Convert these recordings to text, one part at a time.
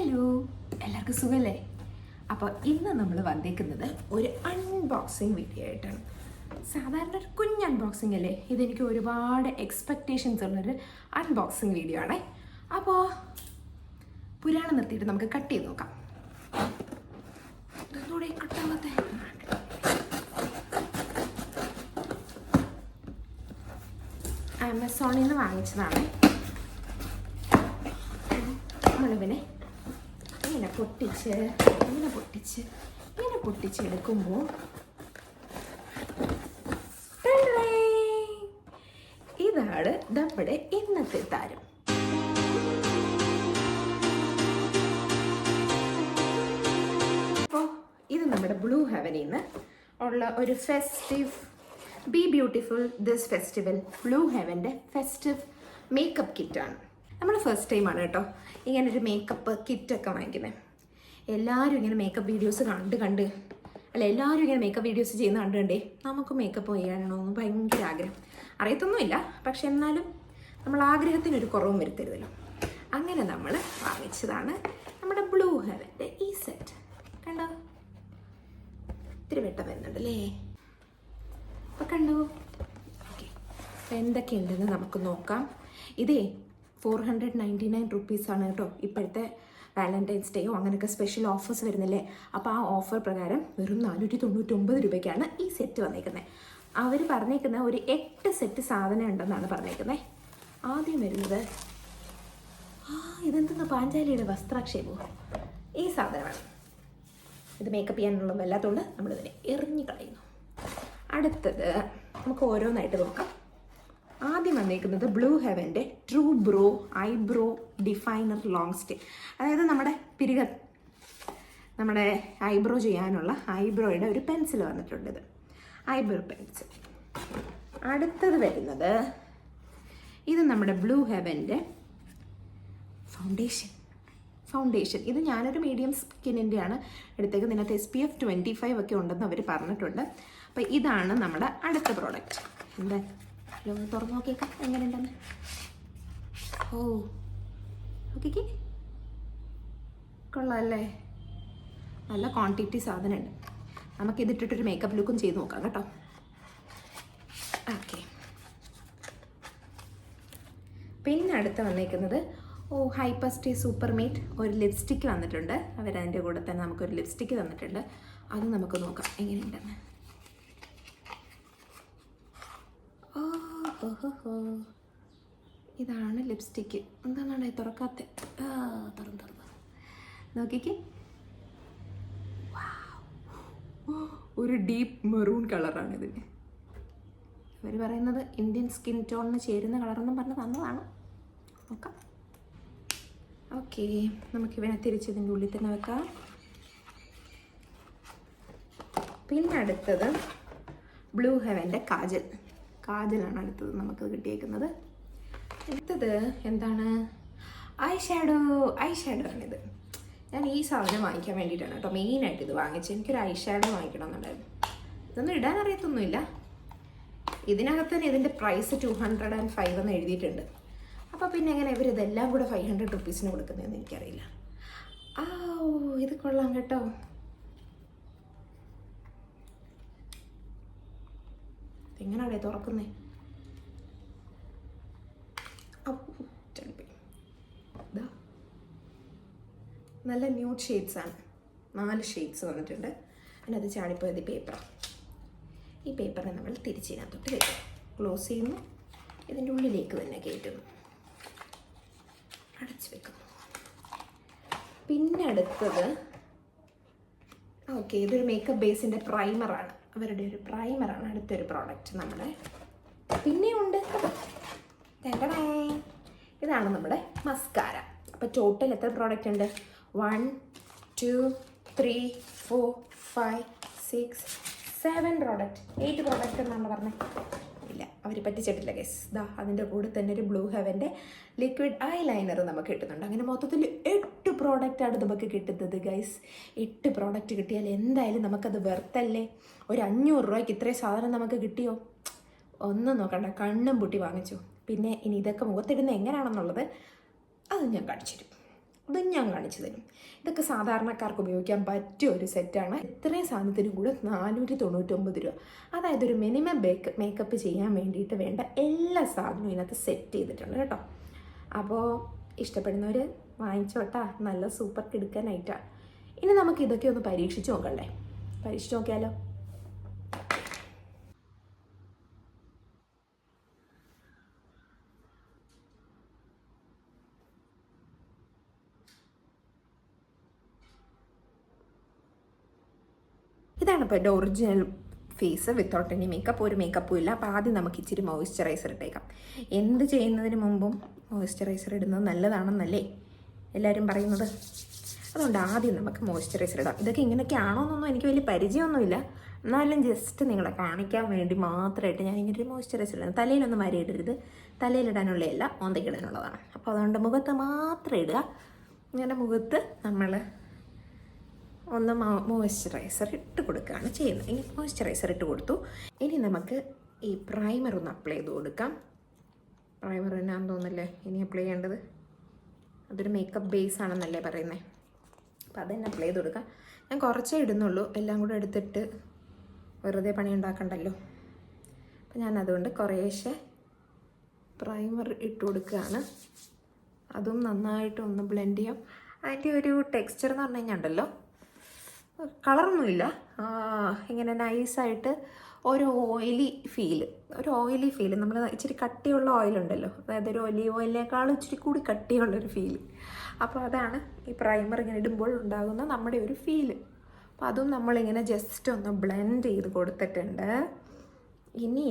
Hello എല്ലാവർക്കും സുഖല്ലേ? അപ്പോൾ ഇന്ന് നമ്മൾ വന്നേക്കുന്നത് ഒരു അൺബോക്സിങ് വീഡിയോ ആയിട്ടാണ് സാധാരണ ഒരു കുഞ്ഞ് അൺബോക്സിങ് അല്ലേ? ഇതെനിക്ക് ഒരുപാട് എക്സ്പെക്റ്റേഷൻസ് ഉള്ളൊരു അൺബോക്സിങ് വീഡിയോ ആണേ. അപ്പോൾ പുരാണം നിർത്തിയിട്ട് നമുക്ക് കട്ട് ചെയ്ത് നോക്കാം. ആമസോണിൽ നിന്ന് വാങ്ങിച്ചതാണ്. നമ്മളിവനെ ഇങ്ങനെ പൊട്ടിച്ച് ഇങ്ങനെ പൊട്ടിച്ച് ഇങ്ങനെ പൊട്ടിച്ചെടുക്കുമ്പോൾ ഇതാണ് നമ്മുടെ ഇന്നത്തെ താരം. അപ്പോൾ ഇത് നമ്മുടെ ബ്ലൂ ഹെവനിൽ നിന്ന് ഉള്ള ഒരു festive be beautiful this festival Blue ഹെവന്റെ festive makeup കിറ്റാണ്. നമ്മൾ ഫസ്റ്റ് ടൈം ആണ് കേട്ടോ. ഇങ്ങനെ ഒരു മേക്കപ്പ് കിറ്റൊക്കെ വാങ്ങിക്കുന്നത് എല്ലാവരും ഇങ്ങനെ മേക്കപ്പ് വീഡിയോസ് കണ്ട് കണ്ട്. അല്ല എല്ലാവരും ഇങ്ങനെ മേക്കപ്പ് വീഡിയോസ് ചെയ്യുന്ന കണ്ട് കണ്ടേ നമുക്ക് മേക്കപ്പ് ചെയ്യാനാണോന്ന് ഭയങ്കര ആഗ്രഹം. അറിയത്തൊന്നുമില്ല പക്ഷെ എന്നാലും നമ്മൾ ആഗ്രഹത്തിനൊരു കുറവും വരുത്തരുതല്ലോ. അങ്ങനെ നമ്മൾ വാങ്ങിച്ചതാണ് നമ്മുടെ ബ്ലൂ ഹെവന്റെ ഈ സെറ്റ് കണ്ടോ? ഇത്തിരി വെട്ടം വരുന്നുണ്ട് അല്ലേ കണ്ടോ? ഓക്കെ അപ്പം എന്തൊക്കെയുണ്ടെന്ന് നമുക്ക് നോക്കാം. ഇതേ ഫോർ ഹൺഡ്രഡ് നയന്റി നയൻ റുപ്പീസാണ് കേട്ടോ ഇപ്പോഴത്തെ വാലന്റൈൻസ് ഡേയോ അങ്ങനെയൊക്കെ സ്പെഷ്യൽ ഓഫേഴ്സ് വരുന്നില്ലേ? അപ്പോൾ ആ ഓഫർ പ്രകാരം വെറും നാനൂറ്റി തൊണ്ണൂറ്റൊമ്പത് രൂപയ്ക്കാണ് ഈ സെറ്റ് വന്നേക്കുന്നത് അവർ പറഞ്ഞേക്കുന്ന ഒരു എട്ട് സെറ്റ് സാധനം ഉണ്ടെന്നാണ് പറഞ്ഞേക്കുന്നത് ആദ്യം വരുന്നത് ആ ഇതെന്തെന്ന് പാഞ്ചാലിയുടെ വസ്ത്രാക്ഷേപോ? ഈ സാധനമാണ്. ഇത് മേക്കപ്പ് ചെയ്യാനുള്ള വല്ലാത്തതുകൊണ്ട് നമ്മളിതിനെ എറിഞ്ഞു കളയുന്നു. അടുത്തത് നമുക്ക് ഓരോന്നായിട്ട് നോക്കാം. ആദ്യം വന്നേക്കുന്നത് Blue ഹെവന്റെ true brow eyebrow definer long stay അതായത് നമ്മുടെ പിരിക നമ്മുടെ ഐബ്രോ ചെയ്യാനുള്ള ഐബ്രോയുടെ ഒരു പെൻസിൽ വന്നിട്ടുണ്ട് ഇത്. ഐബ്രോ പെൻസിൽ അടുത്തത് വരുന്നത് ഇത് നമ്മുടെ ബ്ലൂ ഹെവന്റെ ഫൗണ്ടേഷൻ ഫൗണ്ടേഷൻ ഇത് ഞാനൊരു മീഡിയം സ്കിന്നിന്റെയാണ് എടുത്തേക്കുന്നത്. ഇതിനകത്ത് S P F twenty five ഒക്കെ ഉണ്ടെന്ന് അവർ പറഞ്ഞിട്ടുണ്ട്. അപ്പോൾ ഇതാണ് നമ്മുടെ അടുത്ത പ്രോഡക്റ്റ് എന്താ? ഒന്ന് തുറന്നു നോക്കിയേക്കാം എങ്ങനെ ഉണ്ടെന്ന് ഓ നോക്കിക്കേ കൊള്ളാമല്ലേ നല്ല ക്വാണ്ടിറ്റി സാധനമുണ്ട്. നമുക്കിതിട്ടിട്ടൊരു മേക്കപ്പ് ലുക്കും ചെയ്ത് നോക്കാം കേട്ടോ. ഓക്കെ പിന്നെ അടുത്ത് വന്നേക്കുന്നത് oh hyper stay super matte ഒരു ലിപ്സ്റ്റിക്ക് വന്നിട്ടുണ്ട്. അവരതിന്റെ കൂടെ തന്നെ നമുക്കൊരു ലിപ്സ്റ്റിക്ക് തന്നിട്ടുണ്ട്. അത് നമുക്ക് നോക്കാം. എങ്ങനെയുണ്ടെന്ന് ഓ ഹോ ഹോ ഇതാണ് ലിപ്സ്റ്റിക്ക്. എന്താണ് തുറക്കാത്ത? തുറന്ന് തുറന്ന്. നോക്കിക്കേ. ഒരു ഡീപ്പ് മെറൂൺ കളറാണ് ഇതിന്. അവർ പറയുന്നത് ഇന്ത്യൻ സ്കിൻ ടോണിന് ചേരുന്ന കളറെന്നും പറഞ്ഞ് തന്നതാണ്. നോക്കാം. ഓക്കെ നമുക്കിവനെ തിരിച്ചതിന്റെ ഉള്ളിൽ തന്നെ വെക്കാം. പിന്നെ അടുത്തത് ബ്ലൂ ഹെവന്റെ കാജൽ. കാജലാണ് അടുത്തത് നമുക്ക് കിട്ടിയേക്കുന്നത്. അടുത്തത് എന്താണ്? ഐ ഷാഡോ ഐ ഷാഡോ ആണിത്. ഞാൻ ഈ സാധനം വാങ്ങിക്കാൻ വേണ്ടിയിട്ടാണ് കേട്ടോ മെയിനായിട്ട് ഇത് വാങ്ങിച്ചത്. എനിക്കൊരു ഐ ഷാഡോ വാങ്ങിക്കണം എന്നുണ്ടായിരുന്നു ഇതൊന്നും ഇടാൻ അറിയത്തൊന്നുമില്ല. ഇതിനകത്ത് തന്നെ ഇതിന്റെ price two hundred and five എന്ന് എഴുതിയിട്ടുണ്ട്. അപ്പോൾ പിന്നെ എങ്ങനെ ഇവർ ഇതെല്ലാം കൂടെ ഫൈവ് ഹൺഡ്രഡ് റുപ്പീസിന് കൊടുക്കുന്നതെന്ന് എനിക്കറിയില്ല. ആ ഇത് കൊള്ളാം കേട്ടോ. എങ്ങനെയാണേ തുറക്കുന്നേ? നല്ല ന്യൂഡ് ഷെയ്ഡ്സ് ആണ്. നാല് ഷെയ്ഡ്സ് വന്നിട്ടുണ്ട്. അതിനകത്ത് ചാടിപ്പോയത് പേപ്പർ ഈ പേപ്പറിനെ നമ്മൾ തിരിച്ചതിനകത്തോട്ട് വെക്കും. ക്ലോസ് ചെയ്യുന്നു. ഇതിന്റെ ഉള്ളിലേക്ക് തന്നെ കയറ്റുന്നു. അടച്ചു വെക്കുന്നു. പിന്നെ അടുത്തത് ഓക്കെ ഇതൊരു മേക്കപ്പ് ബേസിന്റെ പ്രൈമറാണ് അവരുടെ ഒരു പ്രൈമറാണ് അടുത്തൊരു പ്രോഡക്റ്റ് നമ്മുടെ പിന്നെയുണ്ട്. ഇതാണ് നമ്മുടെ മസ്കാര അപ്പോൾ ടോട്ടൽ എത്ര പ്രോഡക്റ്റ് ഉണ്ട്? One two three four five six seven product eight product എന്നാണ് പറഞ്ഞത് ഇല്ല അവർ പറ്റിച്ചിട്ടില്ല ഗസ് ദാ അതിന്റെ കൂടെ തന്നെ ഒരു ബ്ലൂ ഹെവന്റെ ലിക്വിഡ് ഐ ലൈനർ നമുക്ക് കിട്ടുന്നുണ്ട്. അങ്ങനെ മൊത്തത്തിൽ എട്ട് പ്രോഡക്റ്റാണ് നമുക്ക് കിട്ടുന്നത് ഗൈസ് എട്ട് പ്രോഡക്റ്റ് കിട്ടിയാൽ എന്തായാലും നമുക്കത് വെർത്തല്ലേ ഒരു അഞ്ഞൂറ് രൂപയ്ക്ക് ഇത്രയും സാധനം നമുക്ക് കിട്ടിയോ? ഒന്നും നോക്കണ്ട കണ്ണും പൊട്ടി വാങ്ങിച്ചു. പിന്നെ ഇനി ഇതൊക്കെ മുഖത്തിടുന്നത് എങ്ങനെയാണെന്നുള്ളത് അത് ഞാൻ കാണിച്ചു തരും. അതും ഞാൻ കാണിച്ചു തരും. ഇതൊക്കെ സാധാരണക്കാർക്ക് ഉപയോഗിക്കാൻ പറ്റിയ ഒരു സെറ്റാണ് ഇത്രയും സാധനത്തിന് കൂടെ നാനൂറ്റി തൊണ്ണൂറ്റൊമ്പത് രൂപ. അതായത് ഒരു മിനിമം ബേക്ക് മേക്കപ്പ് ചെയ്യാൻ വേണ്ടിയിട്ട് വേണ്ട എല്ലാ സാധനവും ഇതിനകത്ത് സെറ്റ് ചെയ്തിട്ടുണ്ട് കേട്ടോ. അപ്പോൾ ഇഷ്ടപ്പെടുന്നവർ വാങ്ങിച്ചോട്ടാ. നല്ല സൂപ്പർ കിടുക്കാനായിട്ടാണ് ഇനി നമുക്ക് ഇതൊക്കെ ഒന്ന് പരീക്ഷിച്ച് നോക്കണ്ടേ? പരീക്ഷിച്ച് നോക്കിയാലോ? ഇതാണ് ഇപ്പോൾ എന്റെ original face without any makeup ഒരു മേക്കപ്പും ഇല്ല. അപ്പോൾ ആദ്യം നമുക്ക് ഇച്ചിരി മോയ്സ്ചറൈസർ ഇട്ടേക്കാം. എന്ത് ചെയ്യുന്നതിന് മുമ്പും മോയ്സ്ചറൈസർ ഇടുന്നത് നല്ലതാണെന്നല്ലേ? എല്ലാവരും പറയുന്നത്? അതുകൊണ്ട് ആദ്യം നമുക്ക് മോയ്സ്ചറൈസർ ഇടാം. ഇതൊക്കെ ഇങ്ങനെയൊക്കെയാണോന്നൊന്നും എനിക്ക് വലിയ പരിചയമൊന്നുമില്ല. എന്നാലും ജസ്റ്റ് നിങ്ങളെ കാണിക്കാൻ വേണ്ടി മാത്രമായിട്ട് ഞാൻ ഇങ്ങനെ ഒരു മോയ്സ്ചറൈസർ ഇടുന്നത്. തലയിലൊന്നും വരയിടരുത്. തലയിലിടാനുള്ളതല്ല ഓന്തയ്ക്കിടാനുള്ളതാണ് അപ്പോൾ അതുകൊണ്ട് മുഖത്ത് മാത്രം ഇടുക. ഇങ്ങനെ മുഖത്ത് നമ്മൾ ഒന്ന് മോയ്സ്ചറൈസർ ഇട്ട് കൊടുക്കുകയാണ് ചെയ്യുന്നത്. ഇനി മോയ്സ്ചറൈസർ ഇട്ട് കൊടുത്തു. ഇനി നമുക്ക് ഈ പ്രൈമർ ഒന്ന് അപ്ലൈ ചെയ്ത് കൊടുക്കാം. പ്രൈമർ എന്നാന്ന് തോന്നുന്നില്ലേ? ഇനി അപ്ലൈ ചെയ്യേണ്ടത്? അതൊരു മേക്കപ്പ് ബേസ് ആണെന്നല്ലേ പറയുന്നത് അപ്പോൾ അതന്നെ അപ്ലൈ ചെയ്ത് കൊടുക്കാം. ഞാൻ കുറച്ചേ ഇടുന്നുള്ളൂ. എല്ലാം കൂടെ എടുത്തിട്ട് വെറുതെ പണി ഉണ്ടാക്കണ്ടല്ലോ. അപ്പം ഞാൻ അതുകൊണ്ട് കുറേശ്ശെ പ്രൈമർ ഇട്ട് കൊടുക്കുകയാണ്. അതും നന്നായിട്ട് ഒന്ന് ബ്ലെൻഡ് ചെയ്യാം. അതിന്റെ ഒരു ടെക്സ്ചർ എന്ന് പറഞ്ഞു കഴിഞ്ഞാൽ ഉണ്ടല്ലോ. കളറൊന്നുമില്ല ഇങ്ങനെ നൈസായിട്ട് ഒരു ഓയിലി ഫീൽ ഒരു ഓയിലി ഫീൽ നമ്മൾ ഇച്ചിരി കട്ടിയുള്ള ഓയിലുണ്ടല്ലോ അതായത് ഒരു ഒലീവ് ഓയിലിനേക്കാളും ഇച്ചിരി കൂടി കട്ടിയുള്ളൊരു ഫീൽ അപ്പോൾ അതാണ് ഈ പ്രൈമർ ഇങ്ങനെ ഇടുമ്പോൾ ഉണ്ടാകുന്ന നമ്മുടെ ഒരു ഫീൽ അപ്പോൾ അതും നമ്മളിങ്ങനെ ജസ്റ്റ് ഒന്ന് ബ്ലെൻഡ് ചെയ്ത് കൊടുത്തിട്ടുണ്ട്. ഇനി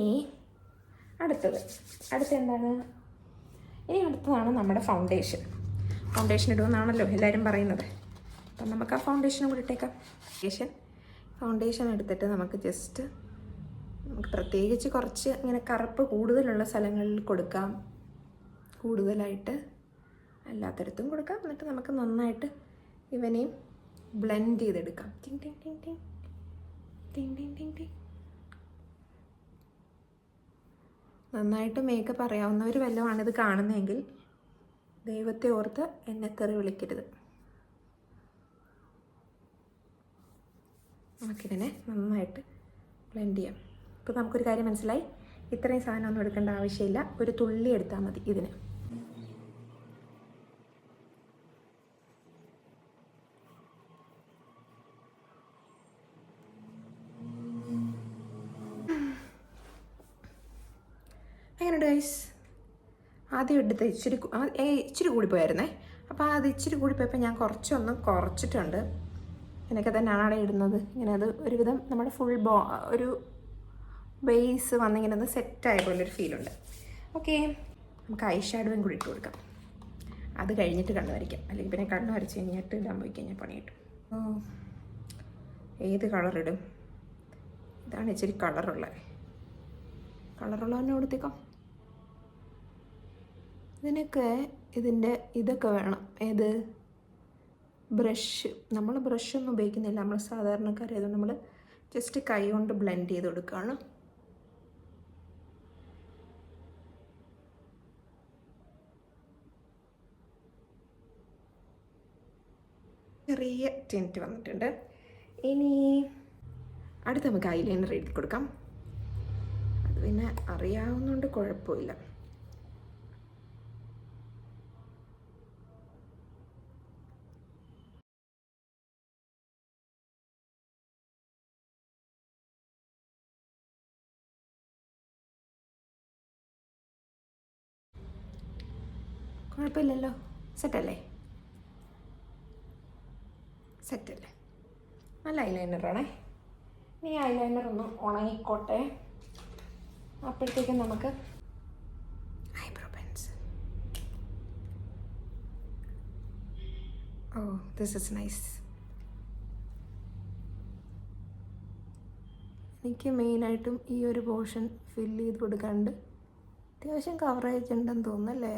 അടുത്തത്. അടുത്ത എന്താണ്? ഇനി അടുത്തതാണ് നമ്മുടെ ഫൗണ്ടേഷൻ ഫൗണ്ടേഷൻ ഇടുമെന്നാണല്ലോ എല്ലാവരും പറയുന്നത്. അപ്പം നമുക്ക് ആ ഫൗണ്ടേഷനും കൂടി ഇട്ടേക്കാം. ഫൗണ്ടേഷൻ ഫൗണ്ടേഷൻ എടുത്തിട്ട് നമുക്ക് ജസ്റ്റ് പ്രത്യേകിച്ച് കുറച്ച് ഇങ്ങനെ കറുപ്പ് കൂടുതലുള്ള സ്ഥലങ്ങളിൽ കൊടുക്കാം. കൂടുതലായിട്ട് എല്ലാത്തരത്തും കൊടുക്കാം. എന്നിട്ട് നമുക്ക് നന്നായിട്ട് ഇവനെയും ബ്ലെൻഡ് ചെയ്തെടുക്കാം. ടിങ് ടിങ് ടിങ് ടിങ് ടിങ് ടിങ് ടിങ് ടിങ് നന്നായിട്ട് മേക്കപ്പ് അറിയാവുന്നവർ വല്ലതുമാണിത് കാണുന്നതെങ്കിൽ ദൈവത്തെ ഓർത്ത് എന്നെ തെറി വിളിക്കരുത്. നമുക്കിതിനെ നന്നായിട്ട് ബ്ലെൻഡ് ചെയ്യാം. ഇപ്പോൾ നമുക്കൊരു കാര്യം മനസ്സിലായി. ഇത്രയും സാധനം ഒന്നും എടുക്കേണ്ട ആവശ്യമില്ല. ഒരു തുള്ളി എടുത്താൽ മതി ഇതിന്. എങ്ങനെയുണ്ട് ഗൈസ് ആദ്യം എടുത്ത് ഇച്ചിരി ഇച്ചിരി കൂടിപ്പോയായിരുന്നേ. അപ്പോൾ അത് ഇച്ചിരി കൂടിപ്പോയപ്പോൾ ഞാൻ കുറച്ചൊന്നും കുറച്ചിട്ടുണ്ട്. ഇങ്ങനെയൊക്കെ തന്നെയാണ് ഇടുന്നത്. ഇങ്ങനെ അത് ഒരുവിധം നമ്മുടെ ഫുൾ ബോ ഒരു ബേസ് വന്നിങ്ങനെ ഒന്ന് സെറ്റായ പോലെ ഒരു ഫീലുണ്ട് ഓക്കെ നമുക്ക് ഐ ഷാഡോയും കൂടി ഇട്ട് കൊടുക്കാം. അത് കഴിഞ്ഞിട്ട് കണ്ണു വരയ്ക്കാം. അല്ലെങ്കിൽ പിന്നെ കണ്ണു വരച്ച് കഴിഞ്ഞിട്ട് ഇടാൻ പോയി കഴിഞ്ഞാൽ പണി കിട്ടും. ഏത് കളറിടും ഇതാണ് ഇച്ചിരി കളറുള്ളത് കളറുള്ള തന്നെ കൊടുത്തേക്കോ. ഇതിനൊക്കെ ഇതിന്റെ ഇതൊക്കെ വേണം. ഏത്? ബ്രഷ് നമ്മൾ ബ്രഷൊന്നും ഉപയോഗിക്കുന്നില്ല. നമ്മൾ സാധാരണക്കാരായതുകൊണ്ട് നമ്മൾ ജസ്റ്റ് കൈ കൊണ്ട് ബ്ലെൻഡ് ചെയ്ത് കൊടുക്കുകയാണ്. ചെറിയ ടിന്റ് വന്നിട്ടുണ്ട്. ഇനി അടുത്ത നമുക്ക് ഐലൈനർ എഴുതി കൊടുക്കാം. അത് പിന്നെ അറിയാവുന്നതുകൊണ്ട് കുഴപ്പമില്ല. കുഴപ്പമില്ലല്ലോ. സെറ്റല്ലേ? സെറ്റല്ലേ? നല്ല ഐലൈനറാണേ ഈ ഐലൈനർ ഒന്ന് ഉണങ്ങിക്കോട്ടെ. അപ്പോഴത്തേക്കും നമുക്ക് eyebrow pens oh this is nice എനിക്ക് മെയിനായിട്ടും ഈ ഒരു പോർഷൻ ഫില്ല് ചെയ്ത് കൊടുക്കാണ്ട് അത്യാവശ്യം കവറേജ് ഉണ്ടെന്ന് തോന്നുന്നല്ലേ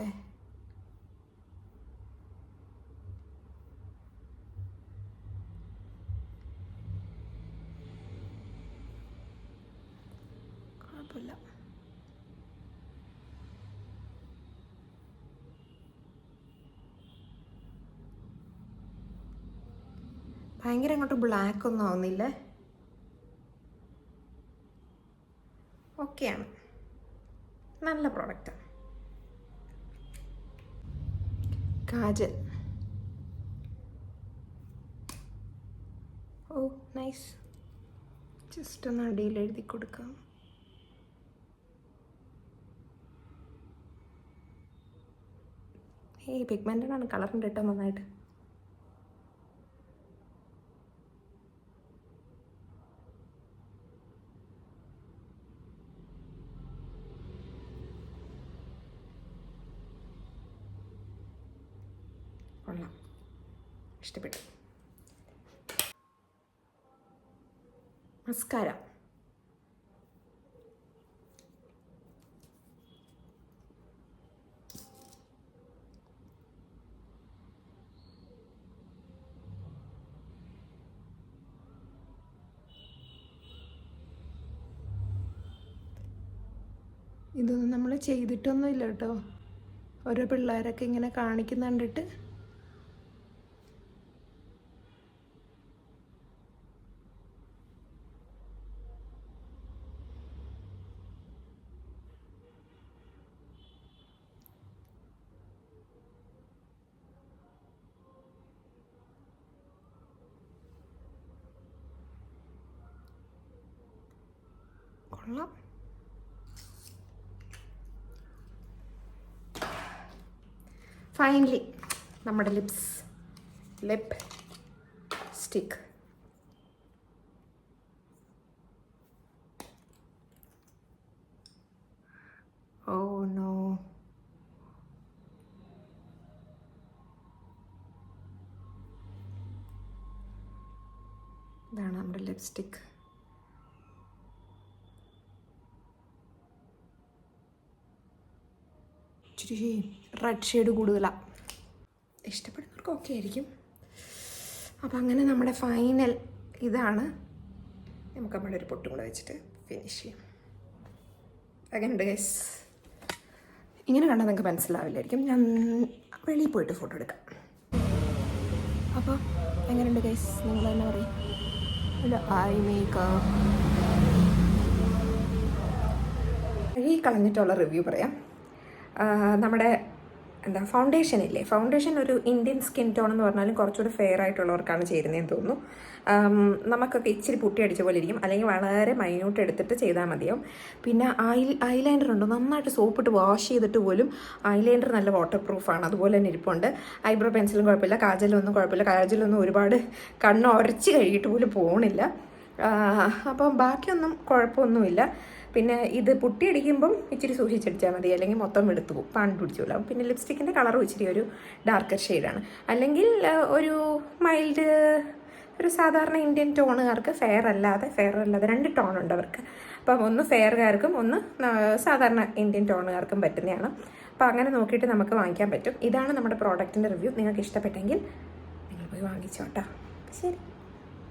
കുഴപ്പമില്ല ഭയങ്കര അങ്ങോട്ട് ബ്ലാക്ക് ഒന്നും ആവുന്നില്ല. ഓക്കെയാണ് നല്ല product kajal. Oh nice just ഒന്ന് അടിയിൽ എഴുതി കൊടുക്കാം. ഏയ് പിഗ്മെന്റഡാണ് കളറുണ്ട് കേട്ടോ നന്നായിട്ട്. കൊള്ളാം. ഇഷ്ടപ്പെട്ടു. മസ്കാര. ഇതൊന്നും നമ്മൾ ചെയ്തിട്ടൊന്നുമില്ല കേട്ടോ. ഓരോ പിള്ളേരൊക്കെ ഇങ്ങനെ കാണിക്കുന്ന കണ്ടിട്ട് കൊള്ളാം ഫൈനലി നമ്മുടെ lips lipstick oh no ഇതാണ് നമ്മുടെ ലിപ്സ്റ്റിക്ക് റെഡ് ഷെയ്ഡ് കൂടുതലാണ് ഇഷ്ടപ്പെടുന്നവർക്ക് ഓക്കെ ആയിരിക്കും. അപ്പം അങ്ങനെ നമ്മുടെ ഫൈനൽ ഇതാണ്. നമുക്ക് നമ്മുടെ ഒരു പൊട്ടും കൂടെ വെച്ചിട്ട് ഫിനിഷ് ചെയ്യാം. അങ്ങനെയുണ്ട് ഗൈസ് ഇങ്ങനെ കണ്ടാൽ നിങ്ങൾക്ക് മനസ്സിലാവില്ലായിരിക്കും. ഞാൻ വെളിയിൽ പോയിട്ട് ഫോട്ടോ എടുക്കാം. അപ്പോൾ എങ്ങനെയുണ്ട് ഗൈസ് നിങ്ങൾ തന്നെ പറയും. ഐ മേക്കപ്പ് ഈ കളഞ്ഞിട്ടുള്ള റിവ്യൂ പറയാം. നമ്മുടെ എന്താ ഫൗണ്ടേഷൻ ഇല്ലേ? ഫൗണ്ടേഷൻ ഒരു ഇന്ത്യൻ സ്കിൻ ടോൺ എന്ന് പറഞ്ഞാലും കുറച്ചുകൂടി ഫെയർ ആയിട്ടുള്ളവർക്കാണ് ചേരുന്നതെന്ന് തോന്നുന്നു. നമുക്കൊക്കെ ഇച്ചിരി പുട്ടി അടിച്ച പോലെ ഇരിക്കും. അല്ലെങ്കിൽ വളരെ മൈന്യൂട്ട് എടുത്തിട്ട് ചെയ്താൽ മതിയാവും. പിന്നെ ഐ ഐലൈനർ ഉണ്ട്? നന്നായിട്ട് സോപ്പിട്ട് വാഷ് ചെയ്തിട്ട് പോലും ഐലൈനർ നല്ല വാട്ടർ പ്രൂഫാണ് അതുപോലെ തന്നെ ഇരിപ്പുണ്ട്. ഐബ്രോ പെൻസിലും കുഴപ്പമില്ല. കാജലൊന്നും കുഴപ്പമില്ല. കാജലൊന്നും ഒരുപാട് കണ്ണ് ഉരച്ച് കഴുകിയിട്ട് പോലും പോകണില്ല അപ്പം ബാക്കിയൊന്നും കുഴപ്പമൊന്നുമില്ല. പിന്നെ ഇത് പുട്ടിയടിക്കുമ്പം ഇച്ചിരി സൂക്ഷിച്ചടിച്ചാൽ മതി. അല്ലെങ്കിൽ മൊത്തം എടുത്തു പോകും. പാണ്ട് പിടിച്ചോളാം. പിന്നെ ലിപ്സ്റ്റിക്കിന്റെ കളറും ഇച്ചിരി ഒരു ഡാർക്കർ ഷെയ്ഡാണ്. അല്ലെങ്കിൽ ഒരു മൈൽഡ് ഒരു സാധാരണ ഇന്ത്യൻ ടോണുകാർക്ക് ഫെയർ അല്ലാതെ ഫെയർ അല്ലാതെ രണ്ട് ടോൺ ഉണ്ട് അവർക്ക്. അപ്പം ഒന്ന് ഫെയർകാർക്കും ഒന്ന് സാധാരണ ഇന്ത്യൻ ടോണുകാർക്കും പറ്റുന്നതാണ്. അപ്പോൾ അങ്ങനെ നോക്കിയിട്ട് നമുക്ക് വാങ്ങിക്കാൻ പറ്റും. ഇതാണ് നമ്മുടെ പ്രോഡക്റ്റിന്റെ റിവ്യൂ. നിങ്ങൾക്ക് ഇഷ്ടപ്പെട്ടെങ്കിൽ നിങ്ങൾ പോയി വാങ്ങിച്ചോട്ടോ. ശരി.